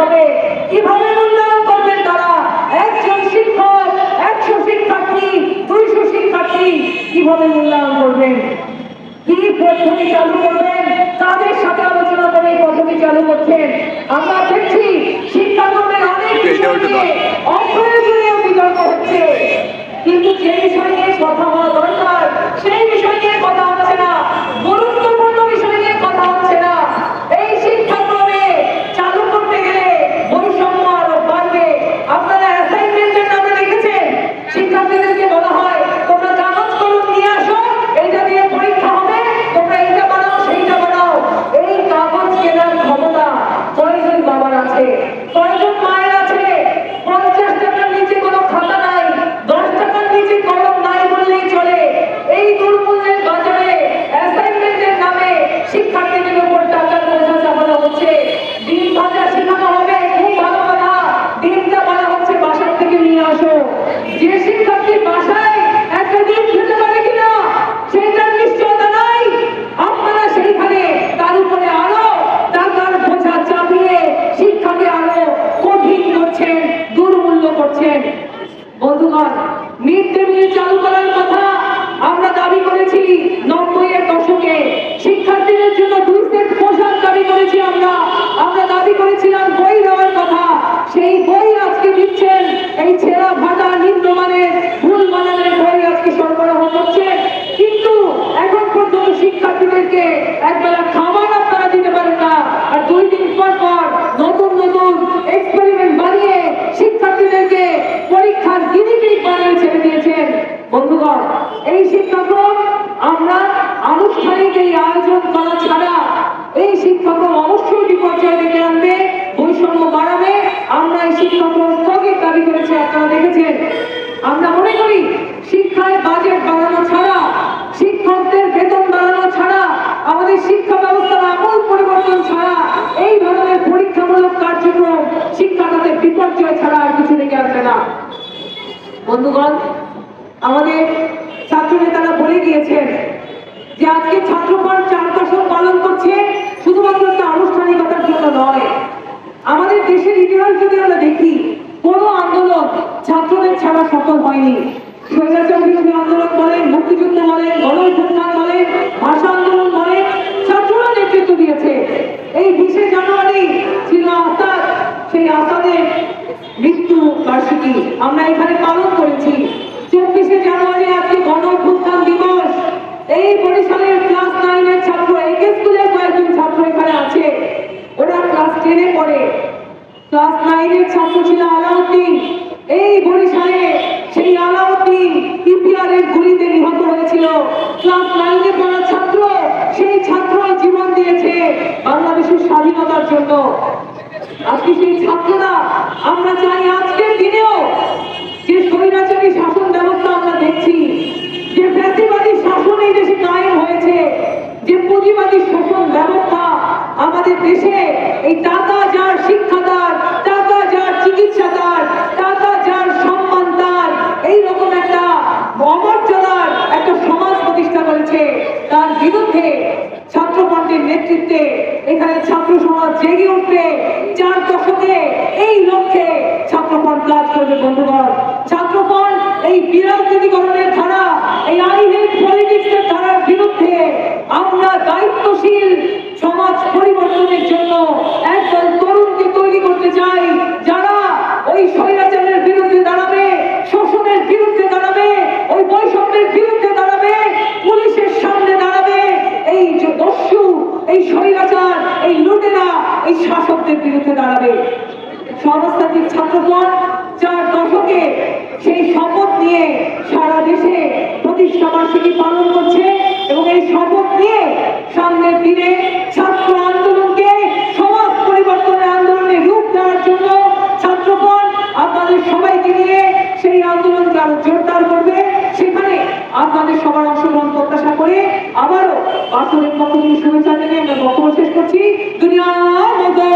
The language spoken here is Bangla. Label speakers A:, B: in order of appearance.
A: হবে। কীভাবে মূল্যায়ন করবেন তারা? একজন শিক্ষক, একশো শিক্ষার্থী, দুইশো শিক্ষার্থী কীভাবে মূল্যায়ন করবেন? কি পদ্ধতি চালু করবেন? তাদের সাথে আলোচনা করে পদ্ধতি চালু করছেন। আমরা দেখছি শিক্ষাকর্মের অনেক বিষয় নিয়ে অপ্রয়োজনীয় বিতর্ক হচ্ছে কিন্তু যে বিষয় নিয়ে কথা হওয়া দরকার সেই বিষয় নিয়ে কথা হচ্ছে না গুরুত্বপূর্ণ বিষয় নিয়ে কথা হচ্ছে না এই শিক্ষাক্রমে চালু করতে গেলে বৈষম্য আরও বাড়বে আপনারা অ্যাসাইনমেন্টের নামে দেখেছেন শিক্ষার্থীদেরকে বলা হয় তোমরা কাগজ কলম নিয়ে আসো এইটা দিয়ে পরীক্ষা হবে তোমরা এইটা বানাও সেইটা বানাও এই কাগজ কেনার ক্ষমতা কয়জন বাবার আছে। কয়জন মায়ের আছে। পঞ্চাশ টাকার নিচে কোনো খাতা নাই। দশ টাকার নিচে কলম নাই বললেই চলে। এই দুর্মূল্যের বাজারে অ্যাসাইনমেন্টের নামে শিক্ষার্থীদের উপর টাকার বোঝা চাপানো হচ্ছে। দিন ভাজা শেখানো হবে, খুব ভালো কথা। দিনটা বলা হচ্ছে বাসার থেকে নিয়ে আসো। যে শিক্ষার্থী বাসায় একটা ডিম খেতে পারে কিনা সেটার নিশ্চয়তা নাই আপনারা সেইখানে তার উপরে আরও টাকার বোঝা চাপিয়ে শিক্ষাকে আরও কঠিন করছেন দুর্মূল্য করছেন বন্ধুগণ আমরা দাবি করেছিলাম বই দেওয়ার কথা। সেই বই আজকে দিচ্ছেন এই ছেঁড়া ভাটা নিম্নমানের, ভুল মানের বই আজকে সরবরাহ করছে। কিন্তু এখন পর্যন্ত শিক্ষার্থীদেরকে একবেলা খাবার আপনারা দিতে পারেন না আর দুই দিন পর পর নতুন নতুন এক্সপেরিমেন্ট বানিয়ে শিক্ষার্থীদেরকে পরীক্ষার গিরিপিক বানিয়ে ছেড়ে দিয়েছেন। বন্ধুগণ, এই শিক্ষাক্রম আমরা আনুষ্ঠানিক এই আয়োজন করা ছাড়া এই শিক্ষাক্রম অবশ্যই বিপর্যয় ডেকে আনবে। বৈষম্য বাড়াবে। আমরা এই শিক্ষাক্রম স্থগিত দাবি করেছি, আপনারা দেখেছেন। আমরা মনে করি, শিক্ষায় বাজেট বাড়ানো ছাড়া, শিক্ষকদের বেতন বাড়ানো ছাড়া, আমাদের শিক্ষা ব্যবস্থার আমূল পরিবর্তন ছাড়া, এই ধরনের পরীক্ষামূলক কার্যক্রম শিক্ষা খাতে বিপর্যয় ছাড়া আর কিছু ডেকে আনবে না। বন্ধুগণ, আমাদের ছাত্র নেতারা বলে গিয়েছেন যে আজকে ছাত্রফ্রন্ট চার দশক পালন করছে শুধুমাত্র একটা আনুষ্ঠানিকতার জন্য নয়। আমাদের দেশের ইতিহাস যদি আমরা দেখি, কোনো আন্দোলন ছাত্রদের ছাড়া সফল হয়নি। স্বৈরাচার বিরোধী আন্দোলন বলেন, মুক্তিযুদ্ধ বলেন গণ বলেন, ভাষা আন্দোলন বলেন ছাত্ররা নেতৃত্ব দিয়েছে এই বিশে জানুয়ারি ছিল আসাদ সেই আসাদের মৃত্যু বার্ষিকী আমরা এখানে পালন করেছি চব্বিশে জানুয়ারি আজকে গণ অভ্যুত্থান দিবস এই বরিশালের ক্লাস নাইনের ছাত্র একে স্কুলের কয়েকজন ছাত্র এখানে আছে। ওরা ক্লাস টেনে পড়ে। ক্লাস নাইনের ছাত্র ছিল আলাউদ্দিন। এই বরিশালে সেই আলাউদ্দিন ইপিআর এর গুলিতে নিহত হয়েছিল। ক্লাস নাইনে পড়া ছাত্র সেই ছাত্র জীবন দিয়েছে বাংলাদেশের স্বাধীনতার জন্য। আজকে সেই ছাত্ররা আমরা চাই আজকের দিনেও যে স্বৈরাচারী শাসন ব্যবস্থা আমরা দেখছি যে ফ্যাসিবাদী শাসন এই দেশে কায়েম হয়েছে যে পুঁজিবাদী শোষণ ব্যবস্থা আমাদের দেশে এই টাকা যার শিক্ষাদার টাকা যার চিকিৎসাদার টাকা যার সম্মান তার এইরকম একটা অমর্যাদার একটা সমাজ প্রতিষ্ঠা করেছে। তার বিরুদ্ধে ছাত্রফ্রন্টের নেতৃত্বে এখানে ছাত্র সমাজ জেগে উঠবে। চার দশকে এই লক্ষ্যে ছাত্রফ্রন্ট কাজ করবে বন্ধুগণ। ছাত্রফ্রন্ট এই বিরাজনীতিকরণের ধারা, এই আই হেট পলিটিক্সের ধারার বিরুদ্ধে আমরা দায়িত্বশীল সমাজ পরিবর্তনের জন্য একদল তরুণকে তৈরি করতে চাই যারা ওই স্বৈরাচারের বিরুদ্ধে দাঁড়াবে শোষণের বিরুদ্ধে দাঁড়াবে ওই বৈষম্যের বিরুদ্ধে দাঁড়াবে পুলিশের সামনে দাঁড়াবে এই যে দস্যু এই স্বৈরাচার এই লুটেরা এই শাসকদের বিরুদ্ধে দাঁড়াবে। সংস্থাটির ছাত্রগণ চার দশকে আপনাদের সবার অংশগ্রহণ প্রত্যাশা করে আবারও বাসনের পক্ষ থেকে শুভেচ্ছা জানিয়ে আমরা বক্তব্য শেষ করছি। দুনিয়ার মতো